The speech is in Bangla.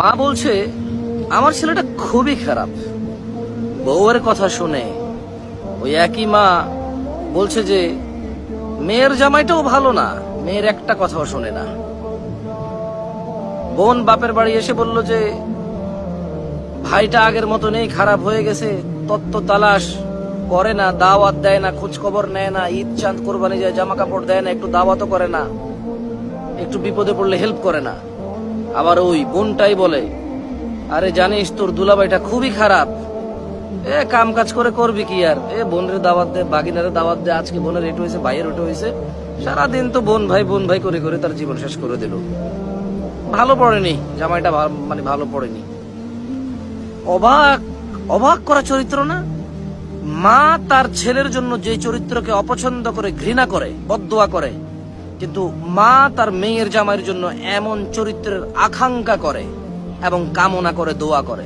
মা বলছে, আমার ছেলেটা খুবই খারাপ। বউয়ের কথা শুনে ওই একই মা বলছে যে, মেয়ের জামাইটাও ভালো না, মেয়ের একটা কথাও শোনে না। বোন বাপের বাড়ি এসে বলল যে, ভাইটা আগের মতো নেই খারাপ হয়ে গেছে, তত্ত্ব তালাশ করে না, দাওয়াত দেয় না খোঁজ খবর নেয় না, ঈদ চাঁদ কোরবানি যায় জামা কাপড় দেয় না, একটু দাওয়াতও করে না, একটু বিপদে পড়লে হেল্প করে না। আবার ওই বোনটাই বলে, আরে জানিস তোর দুলাভাইটা খুবই খারাপ। এ কাম কাজ করে করবি কি আর? এ বোনের দাওয়াত দে, বাগিনারে দাওয়াত দে, আজকে বোনের এটো হয়েছে, ভাইয়ের ওটো হয়েছে। সারাদিন তো বোন ভাই বোন ভাই করে করে তার জীবন শেষ করে দিল। ভালো পড়েনি, জামাইটা মানে ভালো পড়েনি। অবাক অবাক করা চরিত্র না? মা তার ছেলের জন্য যে চরিত্রকে অপছন্দ করে, ঘৃণা করে বদুয়া করে কিন্তু মা তার মেয়ের জামাইয়ের জন্য এমন চরিত্রের আকাঙ্ক্ষা করে এবং কামনা করে, দোয়া করে।